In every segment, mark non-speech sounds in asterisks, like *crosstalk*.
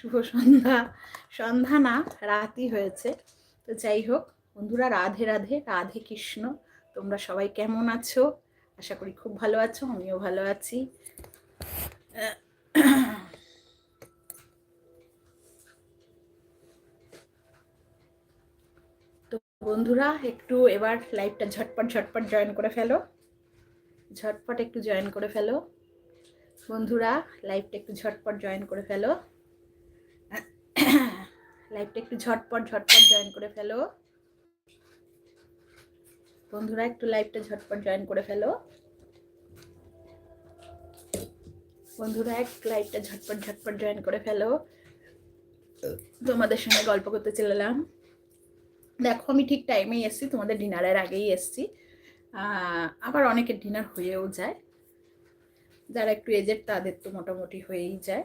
শুভ সন্ধ্যা। সন্ধ্যা না, রাতই হয়েছে। তো যাই হোক, বন্ধুরা, রাধে রাধে রাধে কৃষ্ণ। তোমরা সবাই কেমন আছো? আশা করি খুব ভালো আছো, আমিও ভালো আছি। তো বন্ধুরা, একটু এবার লাইভটা ঝটপট ঝটপট জয়েন করে ফেলো। ঝটপট একটু জয়েন করে ফেলো। বন্ধুরা, লাইভটা একটু ঝটপট জয়েন করে ফেলো। লাইভটা একটু ঝটপট ঝটপট জয়েন করে ফেলো। বন্ধুরা, একটু লাইভটা ঝটপট জয়েন করে ফেলো। বন্ধুরা এক লাইভটা ঝটপট ঝটপট জয়েন করে ফেলো। তোমাদের সঙ্গে গল্প করতে চলেলাম। দেখো, আমি ঠিক টাইমেই এসছি, তোমাদের ডিনারের আগেই এসছি। আবার অনেকের ডিনার হয়েও যায়। যারা একটু এজেড তাদের তো মোটামুটি হয়েই যায়।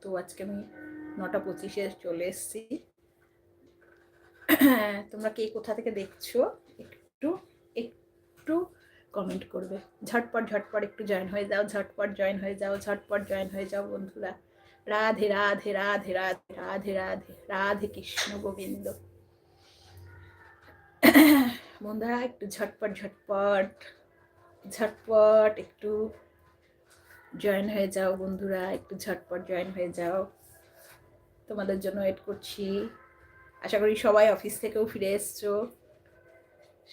তো আজকে আমি নটা পঁচিশে চলে এসছি। তোমরা কে কোথা থেকে দেখছ, একটু একটু কমেন্ট করবে। ঝটপট ঝটপট একটু জয়েন হয়ে যাও, ঝটপট জয়েন হয়ে যাও, ঝটপট জয়েন হয়ে যাও বন্ধুরা। রাধে রাধে রাধে রাধে রাধে রাধে রাধে কৃষ্ণ গোবিন্দ। বন্ধুরা, একটু ঝটপট ঝটপট ঝটপট একটু জয়েন হয়ে যাও বন্ধুরা, একটু ঝটপট জয়েন হয়ে যাও। তোমাদের জন্য ওয়েট করছি। আশা করি সবাই অফিস থেকেও ফিরে এসছো।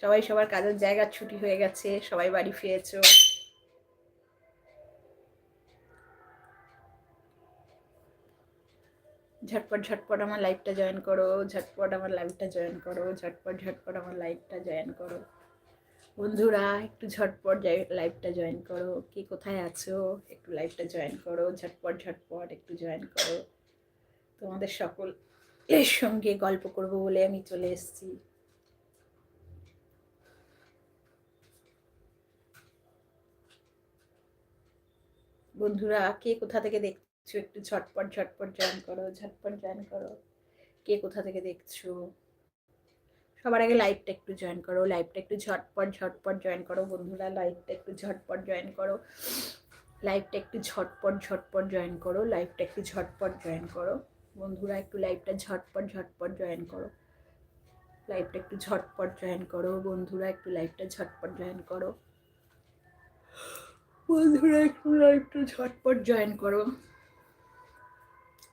সবাই সবার কাজের জায়গা ছুটি হয়ে গেছে, সবাই বাড়ি ফিরেছো। ঝটপট ঝটপট আমার লাইভটা জয়েন করো, ঝটপট আমার লাইভটা জয়েন করো, ঝটপট ঝটপট আমার লাইভটা জয়েন করো। বন্ধুরা, একটু ঝটপট লাইভটা জয়েন করো। কে কোথায় আছো? একটু লাইভটা জয়েন করো। ঝটপট ঝটপট একটু জয়েন করো। তোমাদের সকল এর সঙ্গে গল্প করব বলে আমি চলে এসেছি। বন্ধুরা, কে কোথা থেকে দেখছ? একটু ঝটপট ঝটপট জয়েন করো, ঝটপট জয়েন করো। কে কোথা থেকে দেখছ? সবার আগে লাইভটা একটু জয়েন করো লাইভটা একটু ঝটপট ঝটপট জয়েন করো। বন্ধুরা লাইভটা একটু ঝটপট জয়েন করো। লাইভটা একটু ঝটপট ঝটপট জয়েন করো। লাইভটা একটু ঝটপট জয়েন করো। বন্ধুরা, একটু লাইভটা ঝটপট ঝটপট জয়েন করো। লাইভটা একটু ঝটপট জয়েন করো। বন্ধুরা, একটু লাইভটা ঝটপট জয়েন করো। বন্ধুরা, একটু লাইভটা ঝটপট জয়েন করো।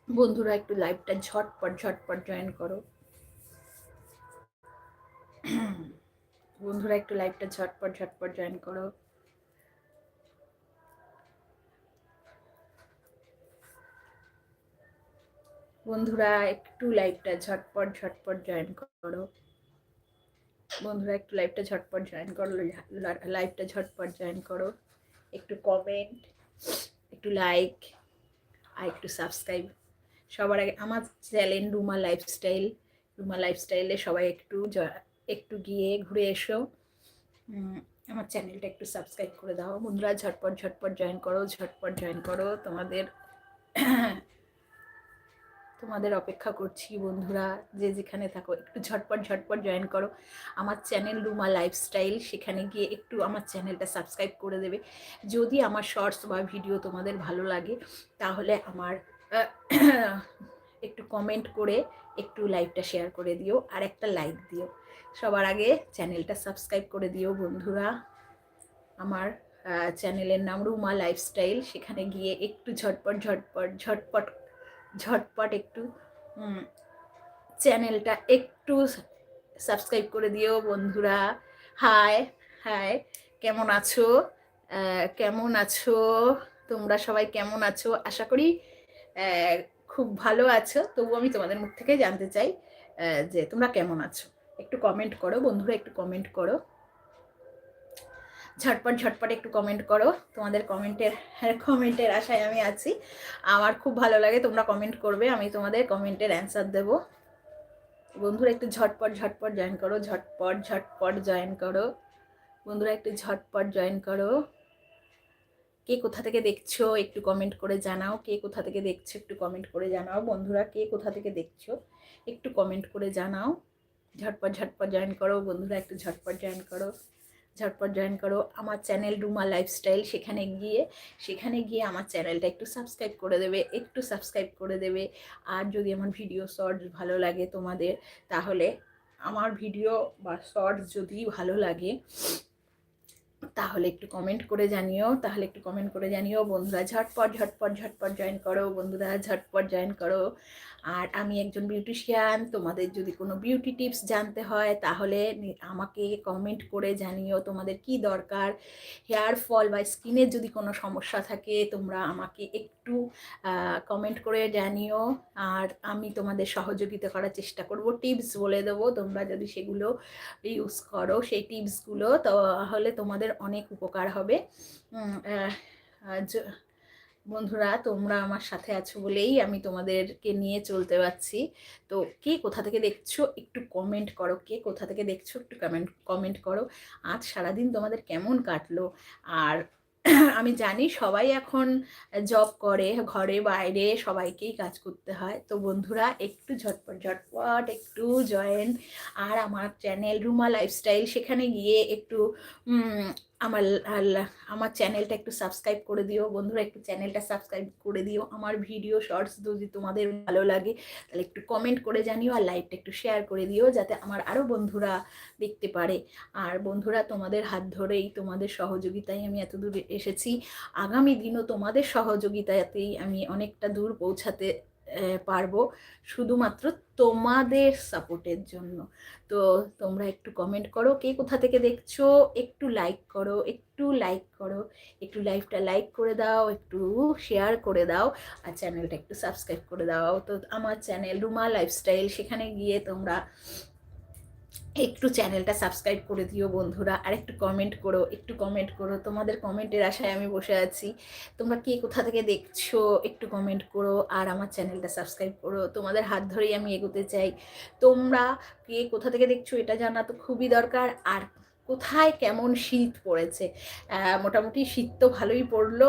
বন্ধুরা, একটু লাইভটা ঝটপট ঝটপট জয়েন করো। বন্ধুরা, একটু লাইভটা ঝটপট ঝটপট জয়েন করো। বন্ধুরা একটু লাইভটা ঝটপট ঝটপট জয়েন করো। বন্ধুরা একটু লাইভটা ঝটপট জয়েন করো লাইভটা ঝটপট জয়েন করো। একটু কমেন্ট একটু লাইক আর একটু সাবস্ক্রাইব সবার আগে আমার চ্যানেল রুমা লাইফস্টাইল রুমা লাইফস্টাইলে সবাই একটু একটু গিয়ে ঘুরে এসো। আমার চ্যানেলটা একটু সাবস্ক্রাইব করে দাও। বন্ধুরা ঝটপট ঝটপট জয়েন করো, ঝটপট জয়েন করো। তোমাদের তোমাদের অপেক্ষা করছি বন্ধুরা, যে যেখানে থাকো, একটু ঝটপট ঝটপট জয়েন করো। আমার চ্যানেল রুমা লাইফস্টাইল সেখানে গিয়ে একটু আমার চ্যানেলটা সাবস্ক্রাইব করে দেবে। যদি আমার শর্টস বা ভিডিও তোমাদের ভালো লাগে, তাহলে আমার একটু কমেন্ট করে একটু লাইভটা শেয়ার করে দিও, আর একটা লাইক দিও। সবার আগে চ্যানেলটা সাবস্ক্রাইব করে দিও বন্ধুরা। আমার চ্যানেলের নাম রুমা লাইফস্টাইল সেখানে গিয়ে একটু ঝটপট ঝটপট ঝটপট ঝটপট একটু চ্যানেলটা একটু সাবস্ক্রাইব করে দিও বন্ধুরা। হাই হাই কেমন আছো? কেমন আছো? তোমরা সবাই কেমন আছো? আশা করি খুব ভালো আছো। তবু আমি তোমাদের মুখ থেকে জানতে চাই যে তোমরা কেমন আছো? একটু কমেন্ট করো বন্ধুরা, একটু কমেন্ট করো। ঝটপট ঝটপট একটু কমেন্ট করো। তোমাদের কমেন্টের কমেন্টের আশায় আমি আছি। আমার খুব ভালো লাগে, তোমরা কমেন্ট করবে, আমি তোমাদের কমেন্টের অ্যান্সার দেব। বন্ধুরা একটু ঝটপট ঝটপট জয়েন করো, ঝটপট ঝটপট জয়েন করো। বন্ধুরা একটু ঝটপট জয়েন করো। কে কোথা থেকে দেখছ, একটু কমেন্ট করে জানাও। কে কোথা থেকে দেখছ, একটু কমেন্ট করে জানাও। বন্ধুরা, কে কোথা থেকে দেখছ, একটু কমেন্ট করে জানাও। ঝটপট ঝটপট জয়েন করো। বন্ধুরা, একটু ঝটপট জয়েন করো। ঝটপট জয়েন করো। আমার চ্যানেল রুমা লাইফস্টাইল সেখানে গিয়ে সেখানে গিয়ে আমার চ্যানেলটা একটু সাবস্ক্রাইব করে দেবে, একটু সাবস্ক্রাইব করে দেবে। আর যদি আমার ভিডিও শর্টস ভালো লাগে তোমাদের, তাহলে আমার ভিডিও বা শর্টস যদি ভালো লাগে, তাহলে একটু কমেন্ট করে জানিও। তাহলে একটু কমেন্ট করে জানিও। বন্ধুরা, ঝটপট ঝটপট ঝটপট জয়েন করো। বন্ধুরা, ঝটপট জয়েন করো। আর আমি একজন বিউটিশিয়ান তোমাদের যদি কোনো বিউটি টিপস জানতে হয়, তাহলে আমাকে কমেন্ট করে জানিও তোমাদের কি দরকার। হেয়ার ফল বা স্কিনের যদি কোনো সমস্যা থাকে, তোমরা আমাকে একটু কমেন্ট করে জানিও। আর আমি তোমাদের সহযোগিতা করার চেষ্টা করব। টিপস বলে দেবো, তোমরা যদি সেগুলো ইউজ করো, সেই টিপসগুলো তাহলে তোমাদের অনেক উপকার হবে। বন্ধুরা, তোমরা আমার সাথে আছো বলেই আমি তোমাদেরকে নিয়ে চলতে পারছি। তো কে কোথা থেকে দেখছ একটু কমেন্ট করো। কে কোথা থেকে দেখছ একটু কমেন্ট কমেন্ট করো। আজ সারাদিন তোমাদের কেমন কাটলো? আর *clears throat* আমি জানি সবাই এখন জব করে, ঘরে, বাইরে, সবাইকেই কাজ করতে হয়। তো বন্ধুরা, একটু ঝটপট ঝটপট একটু জয়েন আর আমার চ্যানেল রুমা লাইফস্টাইল সেখানে গিয়ে একটু আমার আমার চ্যানেলটা একটু সাবস্ক্রাইব করে দিও। বন্ধুরা, একটু চ্যানেলটা সাবস্ক্রাইব করে দিও। আমার ভিডিও শর্টস যদি তোমাদের ভালো লাগে, তাহলে একটু কমেন্ট করে জানিও আর লাইভটা একটু শেয়ার করে দিও, যাতে আমার আরও বন্ধুরা দেখতে পারে। আর বন্ধুরা, তোমাদের হাত ধরেই তোমাদের সহযোগিতায় আমি এত দূর এসেছি। আগামী দিনও তোমাদের সহযোগিতাতেই আমি অনেকটা দূর পৌঁছাতে পারব শুধুমাত্র তোমাদের সাপোর্টের জন্য। তো তোমরা একটু কমেন্ট করো, কে কোথা থেকে দেখছ, একটু লাইক করো, একটু লাইক করো, একটু লাইভটা লাইক করে দাও, একটু শেয়ার করে দাও, আর চ্যানেলটা একটু সাবস্ক্রাইব করে দাও। তো আমার চ্যানেল রুমা লাইফস্টাইল সেখানে গিয়ে তোমরা একটু চ্যানেলটা সাবস্ক্রাইব করে দিও বন্ধুরা, আর একটু কমেন্ট করো, একটু কমেন্ট করো। তোমাদের কমেন্টের আশায় আমি বসে আছি। তোমরা কে কোথা থেকে দেখছ, একটু কমেন্ট করো, আর আমার চ্যানেলটা সাবস্ক্রাইব করো। তোমাদের হাত ধরেই আমি এগোতে চাই। তোমরা কে কোথা থেকে দেখছ এটা জানা তো খুবই দরকার। আর কোথায় কেমন শীত পড়েছে? মোটামুটি শীত তো ভালোই পড়ল,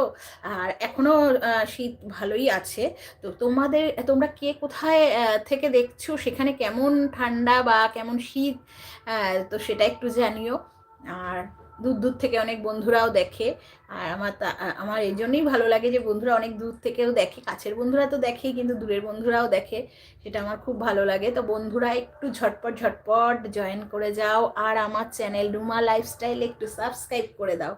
আর এখনও শীত ভালোই আছে। তো তোমাদের, তোমরা কে কোথায় থেকে দেখছ? সেখানে কেমন ঠান্ডা বা কেমন শীত? তো সেটা একটু জানিও। আর দূর দূর থেকে অনেক বন্ধুরাও দেখে। আর আমার আমার এই জন্যই ভালো লাগে যে বন্ধুরা অনেক দূর থেকেও দেখে। কাছের বন্ধুরা তো দেখেই, কিন্তু দূরের বন্ধুরাও দেখে। সেটা আমার খুব ভালো লাগে। তো বন্ধুরা, একটু ঝটপট ঝটপট জয়েন করে যাও। আর আমার চ্যানেল রুমা লাইফস্টাইলে একটু সাবস্ক্রাইব করে দাও।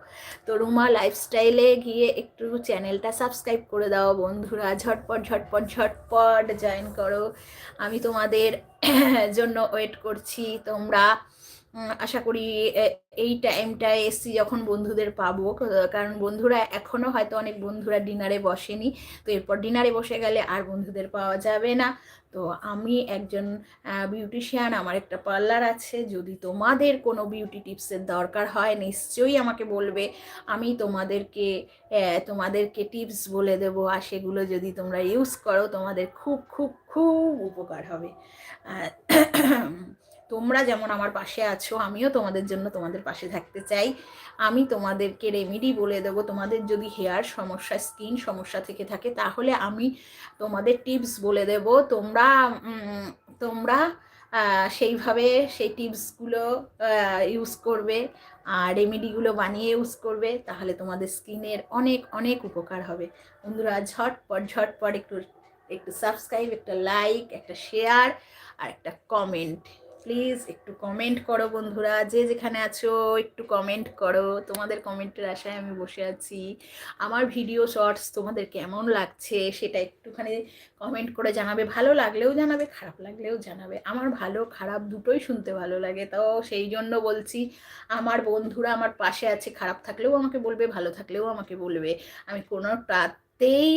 তো রুমা লাইফস্টাইলে গিয়ে একটু চ্যানেলটা সাবস্ক্রাইব করে দাও বন্ধুরা। ঝটপট ঝটপট ঝটপট জয়েন করো। আমি তোমাদের *clears throat* জন্য ওয়েট করছি। তোমরা আশা করি এই টাইমটায় এসছি যখন বন্ধুদের পাবো। কারণ বন্ধুরা এখনও হয়তো অনেক বন্ধুরা ডিনারে বসেনি। তো এরপর ডিনারে বসে গেলে আর বন্ধুদের পাওয়া যাবে না। তো আমি একজন বিউটিশিয়ান আমার একটা পার্লার আছে। যদি তোমাদের কোনো বিউটি টিপসের দরকার হয়, নিশ্চয়ই আমাকে বলবে। আমি তোমাদেরকে তোমাদেরকে টিপস বলে দেবো। আর সেগুলো যদি তোমরা ইউজ করো, তোমাদের খুব খুব খুব উপকার হবে। তোমরা যেমন আমার পাশে আছো, আমিও তোমাদের জন্য তোমাদের পাশে থাকতে চাই। আমি তোমাদেরকে রেমিডি বলে দেবো, তোমাদের যদি হেয়ার সমস্যা স্কিন সমস্যা থেকে থাকে, তাহলে আমি তোমাদের টিপস বলে দেব। তোমরা তোমরা সেইভাবে সেই টিপসগুলো ইউজ করবে আর রেমিডিগুলো বানিয়ে ইউজ করবে, তাহলে তোমাদের স্কিনের অনেক অনেক উপকার হবে। বন্ধুরা, ঝটপট ঝটপট একটু একটু সাবস্ক্রাইব একটা লাইক একটা শেয়ার আর একটা কমেন্ট প্লিজ একটু কমেন্ট করো বন্ধুরা। যে যেখানে আছো, একটু কমেন্ট করো। তোমাদের কমেন্টের আশায় আমি বসে আছি। আমার ভিডিও শর্টস তোমাদের কেমন লাগছে সেটা একটুখানি কমেন্ট করে জানাবে। ভালো লাগলেও জানাবে, খারাপ লাগলেও জানাবে। আমার ভালো, খারাপ দুটোই শুনতে ভালো লাগে। তো সেই জন্য বলছি, আমার বন্ধুরা আমার পাশে আছে। খারাপ থাকলেও আমাকে বলবে, ভালো থাকলেও আমাকে বলবে। আমি কোনোটাতেই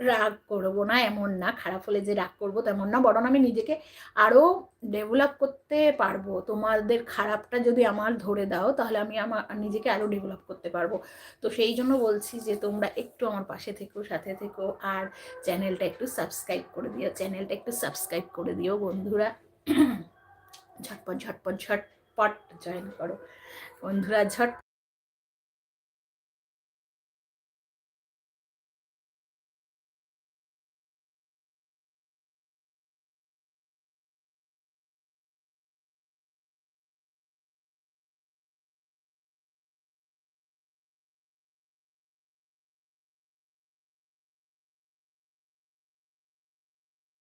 রাগ করব না, এমন না। খারাপ হলে যে রাগ করব তেমন না। বরং আমি নিজেকে আরও ডেভেলপ করতে পারব। তোমাদের খারাপটা যদি আমার ধরে দাও, তাহলে আমি আমার নিজেকে আরও ডেভেলপ করতে পারব। তো সেই জন্য বলছি যে, তোমরা একটু আমার পাশে থেকো, সাথে থেকো। আর চ্যানেলটা একটু সাবস্ক্রাইব করে দিও। চ্যানেলটা একটু সাবস্ক্রাইব করে দিও, বন্ধুরা। *clears throat* ঝটপট ঝটপট ঝটপট জয়েন করো। বন্ধুরা, ঝট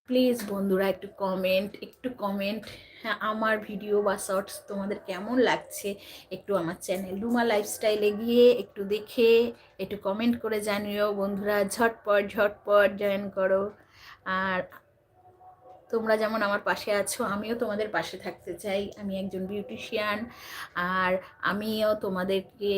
প্লিজ বন্ধুরা, একটু কমেন্ট একটু কমেন্ট হ্যাঁ আমার ভিডিও বা শর্টস তোমাদের কেমন লাগছে? একটু আমার চ্যানেল রুমা লাইফস্টাইলে গিয়ে একটু দেখে, একটু কমেন্ট করে জানিও। বন্ধুরা, ঝটপট ঝটপট জয়েন করো। আর তোমরা যেমন আমার পাশে আছো, আমিও তোমাদের পাশে থাকতে চাই। আমি একজন বিউটিশিয়ান আর আমিও তোমাদেরকে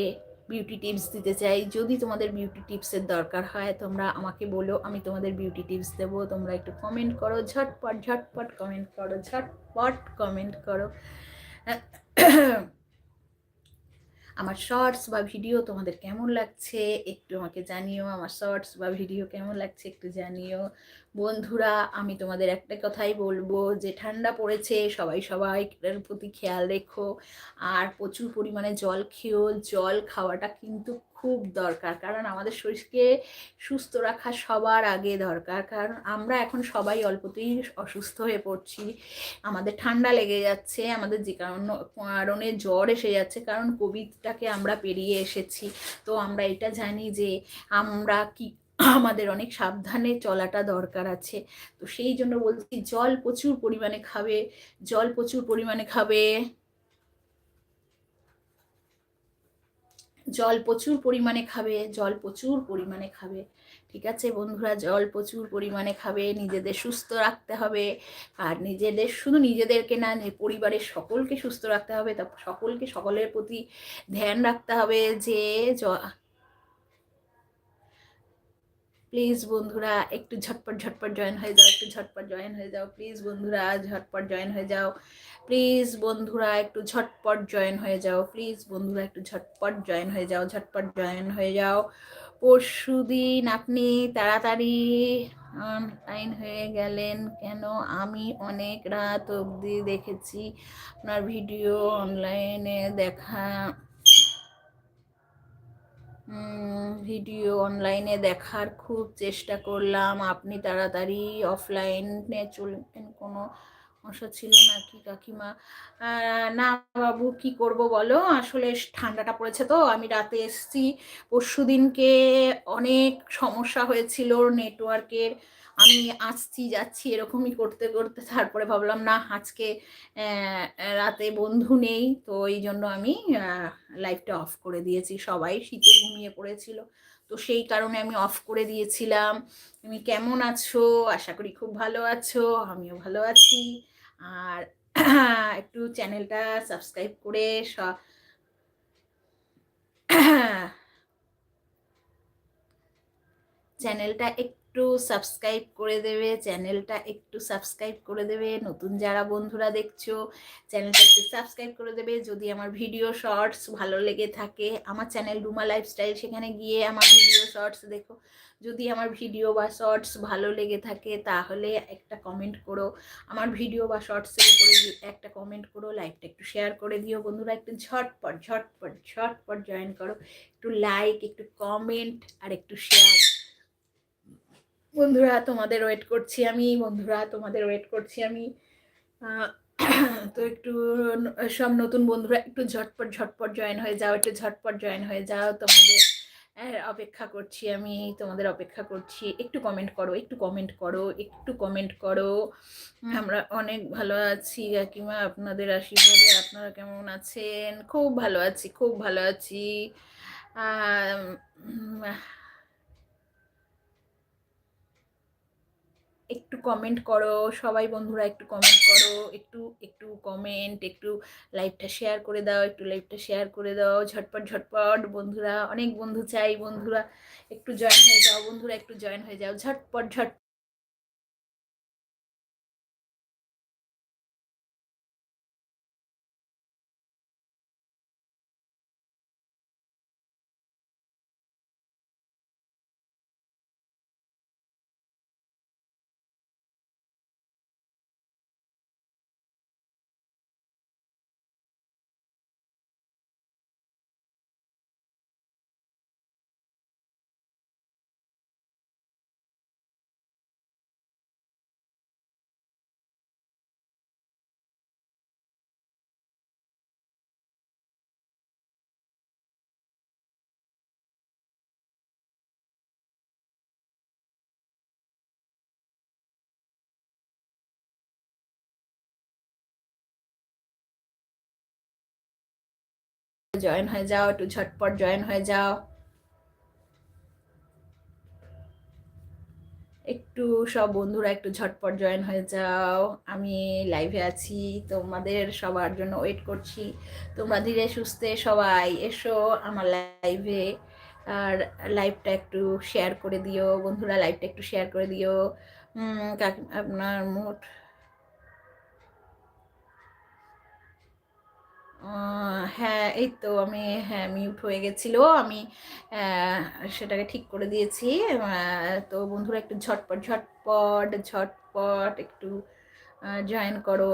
বিউটি টিপস দিতে চাই। যদি তোমাদের বিউটি টিপসের দরকার হয়, তোমরা আমাকে বলো, আমি তোমাদের বিউটি টিপস দেবো। তোমরা একটু কমেন্ট করো, ঝটপট ঝটপট কমেন্ট করো, ঝটপট কমেন্ট করো। আমার শর্টস বা ভিডিও তোমাদের কেমন লাগছে একটু আমাকে জানিও, আমার শর্টস বা ভিডিও কেমন লাগছে একটু জানিও। বন্ধুরা, আমি তোমাদের একটা কথাই বলব যে ঠান্ডা পড়েছে, সবাই সবাই প্রতি খেয়াল রেখো। আর প্রচুর পরিমাণে জল খেয়েও জল খাওয়াটা কিন্তু খুব দরকার। কারণ আমাদের শরীরকে সুস্থ রাখা সবার আগে দরকার। কারণ আমরা এখন সবাই অল্পতেই অসুস্থ হয়ে পড়ছি। আমাদের ঠান্ডা লেগে যাচ্ছে, আমাদের যে কারণ জ্বর এসে যাচ্ছে। কারণ কোভিডটাকে আমরা পেরিয়ে এসেছি। তো আমরা এটা জানি যে আমরা কি, আমাদের অনেক সাবধানে চলাটা দরকার আছে। তো সেই জন্য বলছি, জল প্রচুর পরিমাণে খাবে, জল প্রচুর পরিমাণে খাবে। জল প্রচুর পরিমাণে খাবে, জল প্রচুর পরিমাণে খাবে, ঠিক আছে বন্ধুরা? জল প্রচুর পরিমাণে খাবে, নিজেদের সুস্থ রাখতে হবে। আর নিজেদের, শুধু নিজেদেরকে না পরিবারের সকলকে সুস্থ রাখতে হবে। তা সকলকে, সকলের প্রতি ধ্যান রাখতে হবে যে প্লিজ বন্ধুরা, একটু ঝটপট ঝটপট জয়েন হয়ে যাও, একটু ঝটপট জয়েন হয়ে যাও, প্লিজ বন্ধুরা, ঝটপট জয়েন হয়ে যাও। প্লিজ বন্ধুরা, একটু ঝটপট জয়েন হয়ে যাও। প্লিজ বন্ধুরা, একটু ঝটপট জয়েন হয়ে যাও, ঝটপট জয়েন হয়ে যাও। পরশু দিন আপনি তাড়াতাড়ি অনলাইন হয়ে গেলেন কেন? আমি অনেক রাত অবধি দেখেছি আপনার ভিডিও অনলাইনে দেখা ভিডিও অনলাইনে দেখার খুব চেষ্টা করলাম। আপনি তাড়াতাড়ি অফলাইনে চলবেন, কোনো সমস্যা ছিল নাকি কাকিমা? না বাবু, কি করব বলো? আসলে ঠান্ডাটা পড়েছে তো, আমি রাতে এসছি। পরশু দিনকে অনেক সমস্যা হয়েছিল নেটওয়ার্কের আমি আসছি, যাচ্ছি এরকমই করতে করতে তারপরে ভাবলাম, না, আজকে রাতে বন্ধু নেই। তো এই জন্য আমি লাইভটা অফ করে দিয়েছি। সবাই শীতে ঘুমিয়ে পড়েছিল। তো সেই কারণে আমি অফ করে দিয়েছিলাম। তুমি কেমন আছো? আশা করি খুব ভালো আছো। আমিও ভালো আছি। আর *clears throat* একটু চ্যানেলটা সাবস্ক্রাইব করে *clears throat* চ্যানেলটা একটু একটু সাবস্ক্রাইব করে দেবে চ্যানেলটা একটু সাবস্ক্রাইব করে দেবে। নতুন যারা বন্ধুরা দেখছ চ্যানেলটা একটু সাবস্ক্রাইব করে দেবে। যদি আমার ভিডিও শর্টস ভালো লেগে থাকে, আমার চ্যানেল রুমা লাইফস্টাইল সেখানে গিয়ে আমার ভিডিও শর্টস দেখো। যদি আমার ভিডিও বা শর্টস ভালো লেগে থাকে, তাহলে একটা কমেন্ট করো। আমার ভিডিও বা শর্টসের উপরে একটা কমেন্ট করো লাইকটা একটু শেয়ার করে দিও। বন্ধুরা, একটু ঝটপট ঝটপট ঝটপট জয়েন করো। একটু লাইক একটু কমেন্ট আর একটু শেয়ার বন্ধুরা, তোমাদের ওয়েট করছি আমি, বন্ধুরা, তোমাদের ওয়েট করছি আমি। *clears throat* তো একটু সব নতুন বন্ধুরা, একটু ঝটপট ঝটপট জয়েন হয়ে যাও, একটু ঝটপট জয়েন হয়ে যাও। তোমাদের অপেক্ষা করছি আমি, তোমাদের অপেক্ষা করছি। একটু কমেন্ট করো, একটু কমেন্ট করো, একটু কমেন্ট করো। আমরা অনেক ভালো আছি, কাকিমা আপনাদের আশীর্বাদে আপনারা কেমন আছেন? খুব ভালো আছি, খুব ভালো আছি। একটু কমেন্ট করো, সবাই বন্ধুরা একটু কমেন্ট করো, একটু একটু কমেন্ট একটু লাইভটা শেয়ার করে দাও, একটু লাইভটা শেয়ার করে দাও, ঝটপট ঝটপট, বন্ধুরা, অনেক বন্ধু চাই, বন্ধুরা, একটু জয়েন হয়ে যাও, বন্ধুরা, একটু জয়েন হয়ে যাও, ঝটপট ঝট জয়েন হয়ে যাও, একটু ঝটপট জয়েন হয়ে যাও। একটু সব বন্ধুরা একটু ঝটপট জয়েন হয়ে যাও। আমি লাইভে আছি, তোমাদের সবার জন্য ওয়েট করছি। তোমরা ধীরে সুস্থে সবাই এসো আমার লাইভে আর লাইভটা একটু শেয়ার করে দিও, বন্ধুরা লাইভটা একটু শেয়ার করে দিও। আপনার মোট হ্যাঁ এই তো আমি হ্যাঁ মিউট হয়ে গেছিল। আমি সেটাকে ঠিক করে দিয়েছি। তো বন্ধুরা একটু ঝটপট ঝটপট ঝটপট একটু জয়েন করো।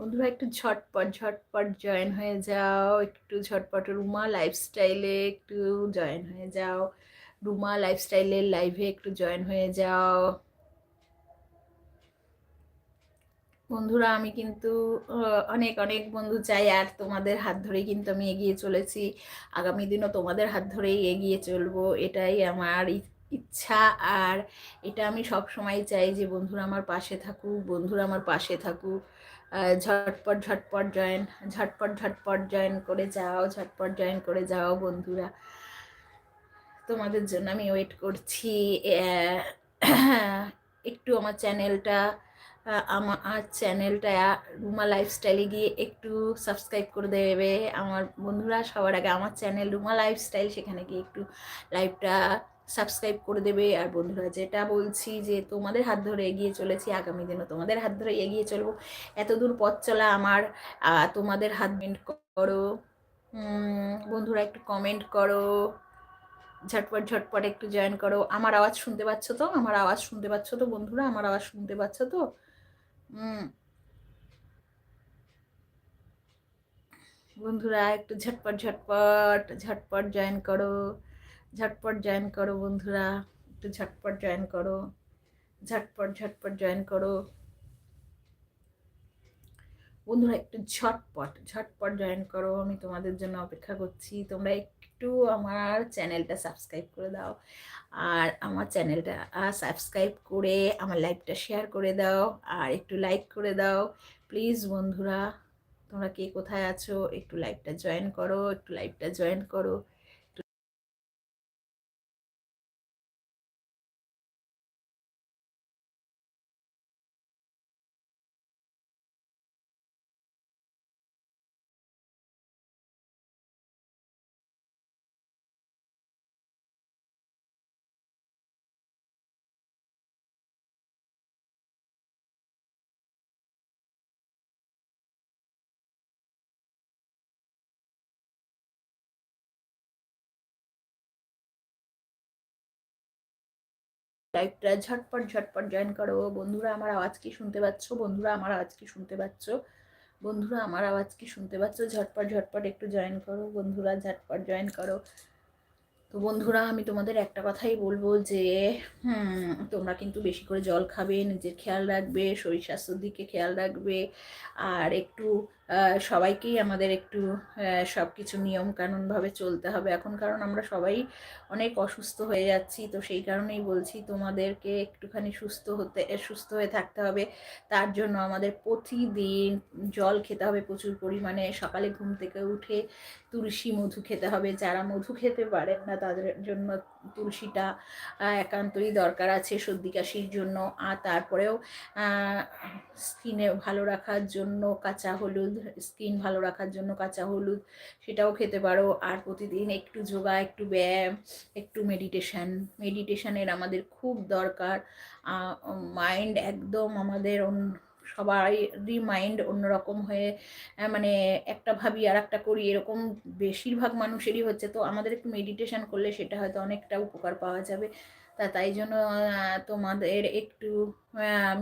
বন্ধুরা একটু ঝটপট ঝটপট জয়েন হয়ে যাও। একটু ঝটপট রুমা লাইফস্টাইলে একটু জয়েন হয়ে যাও। রুমা লাইফস্টাইলের লাইভে একটু জয়েন হয়ে যাও। বন্ধুরা, আমি কিন্তু অনেক অনেক বন্ধু চাই, আর তোমাদের হাত ধরেই কিন্তু আমি এগিয়ে চলেছি। আগামী দিনও তোমাদের হাত ধরেই এগিয়ে চলবো, এটাই আমার ইচ্ছা। আর এটা আমি সব সময় চাই যে বন্ধুরা আমার পাশে থাকুক, বন্ধুরা আমার পাশে থাকুক। ঝটপট ঝটপট জয়েন ঝটপট ঝটপট জয়েন করে যাও, ঝটপট জয়েন করে যাও বন্ধুরা। তোমাদের জন্য আমি ওয়েট করছি। একটু আমার চ্যানেলটা আমার চ্যানেলটা রুমা লাইফস্টাইলে গিয়ে একটু সাবস্ক্রাইব করে দেবে। আমার বন্ধুরা, সবার আগে আমার চ্যানেল রুমা লাইফস্টাইল সেখানে গিয়ে একটু লাইভটা সাবস্ক্রাইব করে দেবে। আর বন্ধুরা, যেটা বলছি যে তোমাদের হাত ধরে এগিয়ে চলেছি, আগামী দিনও তোমাদের হাত ধরে এগিয়ে চলবো। এতদূর পথ চলা আমার তোমাদের হাত বেন্ড করো বন্ধুরা, একটু কমেন্ট করো। ঝটপট ঝটপট একটু জয়েন করো। আমার আওয়াজ শুনতে পাচ্ছ তো? আমার আওয়াজ শুনতে পাচ্ছ তো বন্ধুরা? আমার আওয়াজ শুনতে পাচ্ছ তো? বন্ধুরা, একটু ঝটপট ঝটপট ঝটপট জয়েন করো। ঝটপট জয়েন করো বন্ধুরা, একটু ঝটপট জয়েন করো, ঝটপট ঝটপট জয়েন করো। বন্ধুরা, একটু ঝটপট ঝটপট জয়েন করো, আমি তোমাদের জন্য অপেক্ষা করছি। তোমরা একটু আমার চ্যানেলটা সাবস্ক্রাইব করে দাও আর আমার চ্যানেলটা সাবস্ক্রাইব করে আমার লাইভটা শেয়ার করে দাও আর একটু লাইক করে দাও। প্লিজ বন্ধুরা, তোমরা কে কোথায় আছো, একটু লাইভটা জয়েন করো, একটু লাইভটা জয়েন করো। লাইভটা ঝটপট ঝটপট জয়েন করো। বন্ধুরা, আমার আওয়াজ কি শুনতে পাচ্ছ? বন্ধুরা, আমার আওয়াজ কি শুনতে পাচ্ছ? বন্ধুরা, আমার আওয়াজ কি শুনতে পাচ্ছ? ঝটপট ঝটপট একটু জয়েন করো। বন্ধুরা, ঝটপট জয়েন করো। তো বন্ধুরা, আমি তোমাদের একটা কথাই বলব যে তোমরা কিন্তু বেশি করে জল খাবে, নিজের খেয়াল রাখবে, শরীর স্বাস্থ্যের দিকে খেয়াল রাখবে। আর একটু সবাইকেই আমাদের একটু সব কিছু নিয়মকানুনভাবে চলতে হবে। এখন কারণ আমরা সবাই অনেক অসুস্থ হয়ে যাচ্ছি, তো সেই কারণেই বলছি তোমাদেরকে একটুখানি সুস্থ হতে সুস্থ হয়ে থাকতে হবে। তার জন্য আমাদের প্রতিদিন জল খেতে হবে প্রচুর পরিমাণে। সকালে ঘুম থেকে উঠে তুলসী মধু খেতে হবে। যারা মধু খেতে পারেন না, তাদের জন্য তুলসীটা একান্তই দরকার আছে সর্দি কাশির জন্য। আর তারপরেও স্কিনে ভালো রাখার জন্য কাঁচা হলুদ স্কিন ভালো রাখার জন্য কাঁচা হলুদ সেটাও খেতে পারো। আর প্রতিদিন একটু যোগা, একটু ব্যায়াম, একটু মেডিটেশান মেডিটেশানের আমাদের খুব দরকার। মাইন্ড একদম আমাদের সবারই মাইন্ড অন্যরকম হয়ে মানে একটা ভাবি আর একটা করি, এরকম বেশিরভাগ মানুষেরই হচ্ছে। তো আমাদের একটু মেডিটেশান করলে সেটা হয়তো অনেকটা উপকার পাওয়া যাবে। তা তাই জন্য তোমাদের একটু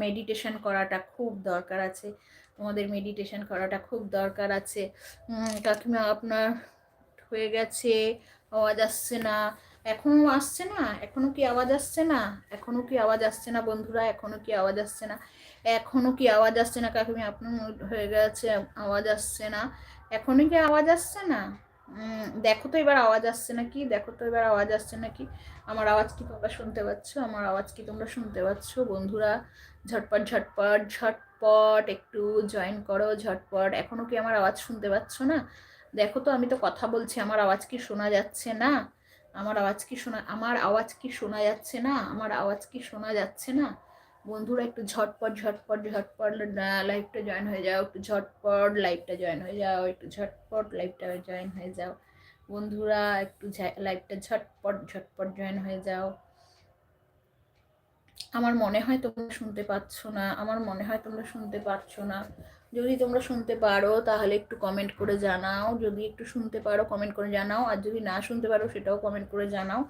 মেডিটেশন করাটা খুব দরকার আছে। তোমাদের মেডিটেশন করাটা খুব দরকার আছে। কাকিমা আপনার হয়ে গেছে, আওয়াজ আসছে না। এখনও আসছে না, এখনও কি আওয়াজ আসছে না, এখনও কি আওয়াজ আসছে না বন্ধুরা, এখনও কি আওয়াজ আসছে না, এখনও কি আওয়াজ আসছে না, কাকিমি আপনার হয়ে গেছে, আওয়াজ আসছে না এখনও কি আওয়াজ আসছে না? দেখো তো এবার আওয়াজ আসছে নাকি দেখো তো এবার আওয়াজ আসছে নাকি আমার আওয়াজ কি তোমরা শুনতে পাচ্ছ, আমার আওয়াজ কি তোমরা শুনতে পাচ্ছ, বন্ধুরা? ঝটপট ঝটপট ঝটপট, একটু জয়েন করো, ঝটপট, এখনও কি আমার আওয়াজ শুনতে পাচ্ছ না? দেখো তো আমি তো কথা বলছি, আমার আওয়াজ কি শোনা যাচ্ছে না? আমার আওয়াজ কি শোনা, আমার আওয়াজ কি শোনা যাচ্ছে না? আমার আওয়াজ কি শোনা যাচ্ছে না? বন্ধুরা একটু ঝটপট ঝটপট ঝটপট লাইভটা জয়েন হয়ে যাও, একটু ঝটপট লাইভটা জয়েন হয়ে যাও, একটু ঝটপট লাইভটা জয়েন হয়ে যাও। বন্ধুরা একটু লাইভটা ঝটপট ঝটপট জয়েন হয়ে যাও। আমার মনে হয় তোমরা শুনতে পাচ্ছ না, আমার মনে হয় তোমরা শুনতে পাচ্ছ না। যদি তোমরা শুনতে পারো, তাহলে একটু কমেন্ট করে জানাও। যদি একটু শুনতে পারো কমেন্ট করে জানাও। আর যদি না শুনতে পারো, সেটাও কমেন্ট করে জানাও।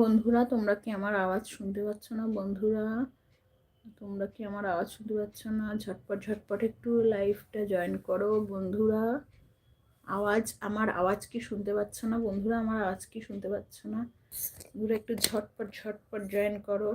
বন্ধুরা, তোমরা কি আমার আওয়াজ শুনতে পাচ্ছ না বন্ধুরা? তোমরা কি আমার আওয়াজ শুনতে পাচ্ছ না? ঝটপট ঝটপট একটু লাইফটা জয়েন করো বন্ধুরা। আওয়াজ, আমার আওয়াজ কি শুনতে পাচ্ছ না বন্ধুরা? আমার আওয়াজ কি শুনতে পাচ্ছ না? বন্ধুরা একটু ঝটপট ঝটপট জয়েন করো।